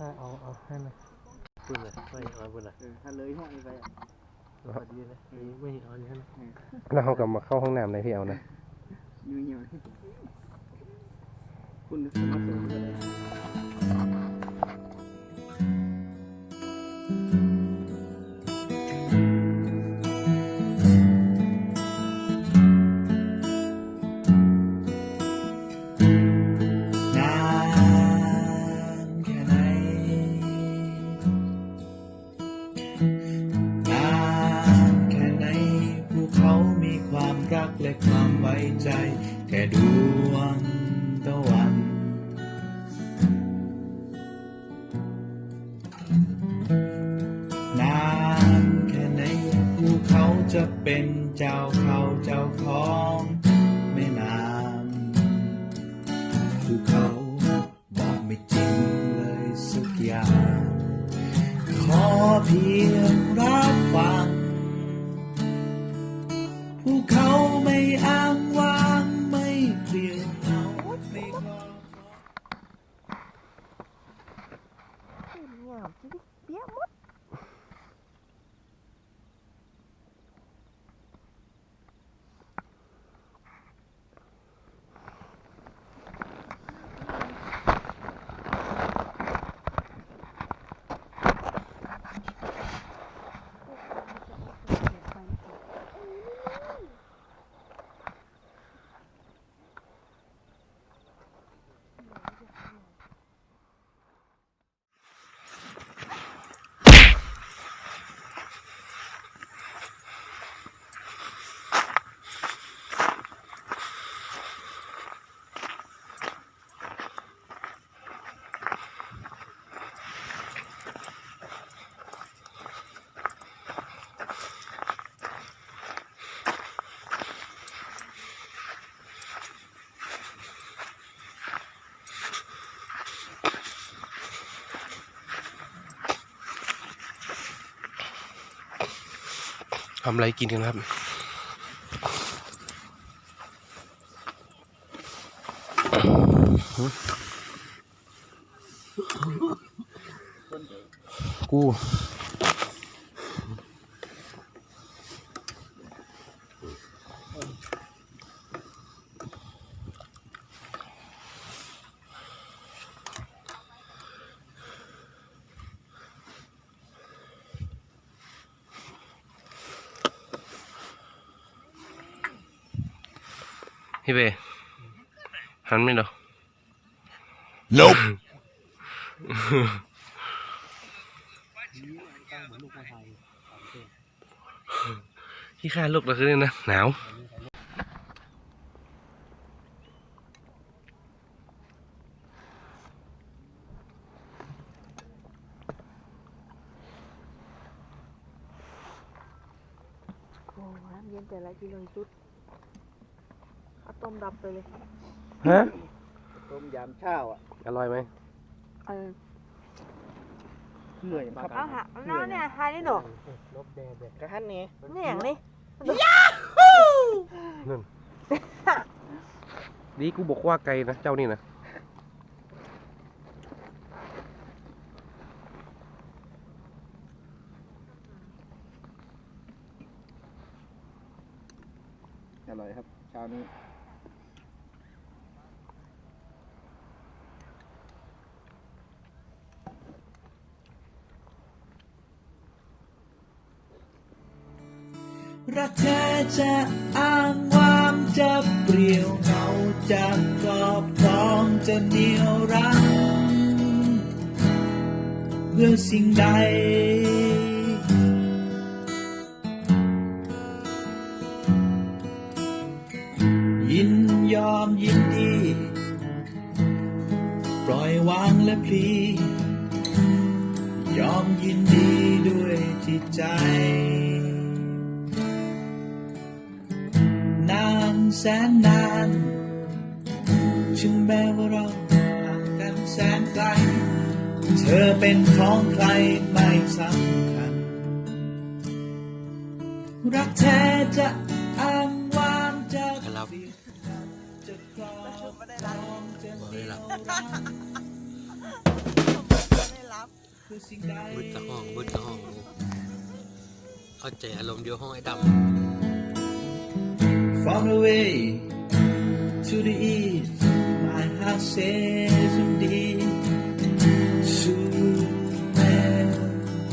นั่นน่ะพูดเลยไม่เอาพูดเลยเออถ้าเลยห้องนี้ไปอะพอดีเลยนี่ไม่เอาอย่างนั้นแล้วเขากลับมาเข้าห้องน้ำในพี่เอานะเหี่ยวๆคุณสมัครเสริมเลย แค่ดวงตะวัน นานแค่ไหนพวกเขาจะเป็นเจ้าเขาเจ้าของแม่น้ำภูเขาบอกไม่จริงเลยสักอย่าง ขอเพียงรับฟัง ทำอะไรกินกันครับ กู พี่เบหันไม่เหรอ Nope ขี้ข้าลูกเราคือเนี่ยนะ หนาวโอ้น้ำเย็นแต่ละกิโลสุดเอา ต้มดับไปเลยฮะต้มยำเช้าอะอร่อยไหมเออเหนื่อยมากเอาหาน้าเนี่ยหายได้หนอลบแดดแดดกระหันนี่นี่อย่างนี้ดีกูบอกว่าไกลนะเจ้านี่นะอร่อยครับเช้านี้ รักแท้จะอ้างว้างจะเปลี่ยวเหงาจะกรอบครองจะเหนียวรั้งเพื่อสิ่งใดยินยอมยินดี ปล่อยวางและพลี ยอมยินดีด้วยจิตใจ แสนนาน ถึงแม้ว่าเราห่างกันแสนไกล เธอเป็นของใครไม่สำคัญ รักแท้จะอ้างวางจะเสียจะครองจะเหนียวรักมืดกระห้องมืดะห้อง เข้าใจอารมณ์เดียวห้องไอ้ดำ on the way to the east, my house is indeed soon.